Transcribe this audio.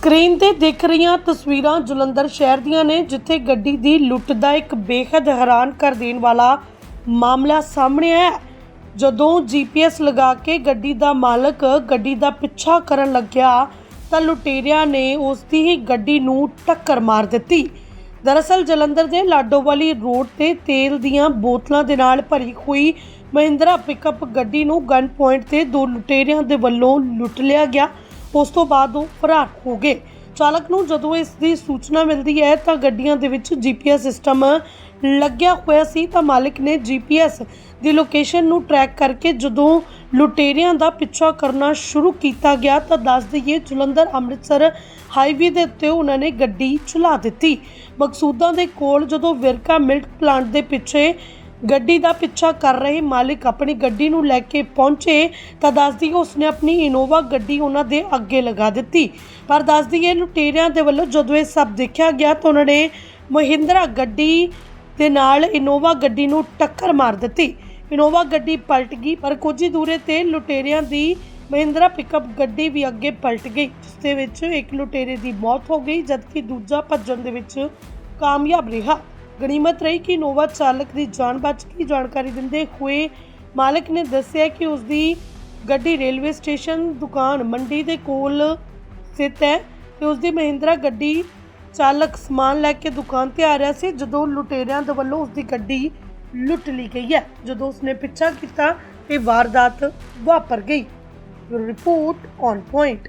Screen ਤੇ ਦਿਖ ਰਹੀਆਂ ਤਸਵੀਰਾਂ ਜਲੰਧਰ ਸ਼ਹਿਰ ਦੀਆਂ ਨੇ, ਜਿੱਥੇ ਗੱਡੀ ਦੀ ਲੁੱਟ ਦਾ ਇੱਕ ਬੇहद ਹੈਰਾਨ ਕਰ ਦੇਣ ਵਾਲਾ ਮਾਮਲਾ ਸਾਹਮਣੇ ਆਇਆ ਹੈ। ਜਦੋਂ ਜੀਪੀਐਸ ਲਗਾ ਕੇ ਗੱਡੀ ਦਾ ਮਾਲਕ ਗੱਡੀ ਦਾ ਪਿੱਛਾ ਕਰਨ ਲੱਗਿਆ, ਤਾਂ ਲੁਟੇਰਿਆਂ ਨੇ ਉਸ ਦੀ ਹੀ ਗੱਡੀ ਨੂੰ ਟੱਕਰ ਮਾਰ ਦਿੱਤੀ ਦਰਅਸਲ ਜਲੰਧਰ ਦੇ ਲਾਡੋਵਾਲੀ ਰੋਡ ਤੇ ਤੇਲ ਦੀਆਂ ਬੋਤਲਾਂ ਦੇ ਨਾਲ ਭਰੀ ਹੋਈ ਮਹਿੰਦਰਾ ਪਿਕਅਪ ਗੱਡੀ ਨੂੰ ਗਨ ਪੁਆਇੰਟ ਤੇ ਦੋ ਲੁਟੇਰਿਆਂ ਦੇ ਵੱਲੋਂ ਲੁੱਟ ਲਿਆ ਗਿਆ ਉਸ ਤੋਂ ਬਾਅਦ ਉਹ ਫਰਾਰ ਹੋ ਗਏ। ਚਾਲਕ ਨੂੰ ਜਦੋਂ ਇਸ ਦੀ ਸੂਚਨਾ ਮਿਲਦੀ ਹੈ ਤਾਂ ਗੱਡੀਆਂ ਦੇ ਵਿੱਚ ਜੀਪੀਐਸ ਸਿਸਟਮ ਲੱਗਿਆ ਹੋਇਆ ਸੀ ਤਾਂ ਮਾਲਕ ਨੇ ਜੀਪੀਐਸ ਦੀ ਲੋਕੇਸ਼ਨ ਨੂੰ ਟਰੈਕ ਕਰਕੇ ਜਦੋਂ ਲੁਟੇਰਿਆਂ ਦਾ ਪਿੱਛਾ ਕਰਨਾ ਸ਼ੁਰੂ ਕੀਤਾ ਗਿਆ ਤਾਂ ਦੱਸ ਦਈਏ ਜਲੰਧਰ, ਅੰਮ੍ਰਿਤਸਰ ਹਾਈਵੇ ਦੇ ਉੱਤੇ ਉਹਨਾਂ ਨੇ ਗੱਡੀ ਚਲਾ ਦਿੱਤੀ। ਮਕਸੂਦਾਂ ਦੇ ਕੋਲ ਜਦੋਂ ਵਿਰਕਾ ਮਿਲਕ ਪਲਾਂਟ ਦੇ ਪਿੱਛੇ ਗੱਡੀ ਦਾ ਪਿੱਛਾ ਕਰ ਰਹੇ ਮਾਲਿਕ ਆਪਣੀ ਗੱਡੀ ਨੂੰ ਲੈ ਕੇ ਪਹੁੰਚੇ ਤਾਂ ਦੱਸਦੀ ਉਸਨੇ ਆਪਣੀ ਇਨੋਵਾ ਗੱਡੀ ਉਹਨਾਂ ਦੇ ਅੱਗੇ ਲਗਾ ਦਿੱਤੀ। ਪਰ ਦੱਸਦੀ ਇਹ ਲੁਟੇਰਿਆਂ ਦੇ ਵੱਲੋਂ ਜਦੋਂ ਇਹ ਸਭ ਦੇਖਿਆ ਗਿਆ ਤਾਂ ਉਹਨਾਂ ਨੇ ਮਹਿੰਦਰਾ ਗੱਡੀ ਦੇ ਨਾਲ ਇਨੋਵਾ ਗੱਡੀ ਨੂੰ ਟੱਕਰ ਮਾਰ ਦਿੱਤੀ। ਇਨੋਵਾ ਗੱਡੀ ਪਲਟ ਗਈ, ਪਰ ਕੁਝ ਹੀ ਦੂਰੇ ਤੇ ਲੁਟੇਰਿਆਂ ਦੀ ਮਹਿੰਦਰਾ ਪਿਕਅਪ ਗੱਡੀ ਵੀ ਅੱਗੇ ਪਲਟ ਗਈ, ਜਿਸ ਦੇ ਵਿੱਚ ਇੱਕ ਲੁਟੇਰੇ ਦੀ ਮੌਤ ਹੋ ਗਈ, ਜਦਕਿ ਦੂਜਾ ਭੱਜਣ ਦੇ ਵਿੱਚ ਕਾਮਯਾਬ ਰਿਹਾ। ਗਣੀਮਤ ਰਹੀ ਕਿ ਇਨੋਵਾ ਚਾਲਕ ਦੀ ਜਾਨ ਬਚ ਗਈ ਜਾਣਕਾਰੀ ਦਿੰਦੇ ਹੋਏ ਮਾਲਕ ਨੇ ਦੱਸਿਆ ਕਿ ਉਸ ਦੀ ਗੱਡੀ ਰੇਲਵੇ ਸਟੇਸ਼ਨ ਦੁਕਾਨ ਮੰਡੀ ਦੇ ਕੋਲ ਸਥਿਤ ਹੈ ਤੇ ਉਸ ਦੀ ਮਹਿੰਦਰਾ ਗੱਡੀ ਚਾਲਕ ਸਮਾਨ ਲੈ ਕੇ ਦੁਕਾਨ ਤੇ ਆ ਰਿਹਾ ਸੀ, ਜਦੋਂ ਲੁਟੇਰਿਆਂ ਦੇ ਵੱਲੋਂ ਉਸ ਦੀ ਗੱਡੀ ਲੁੱਟ ਲਈ ਗਈ ਹੈ। ਜਦੋਂ ਉਸਨੇ ਪਿੱਛਾ ਕੀਤਾ ਇਹ ਵਾਰਦਾਤ ਵਾਪਰ ਗਈ। Report on point.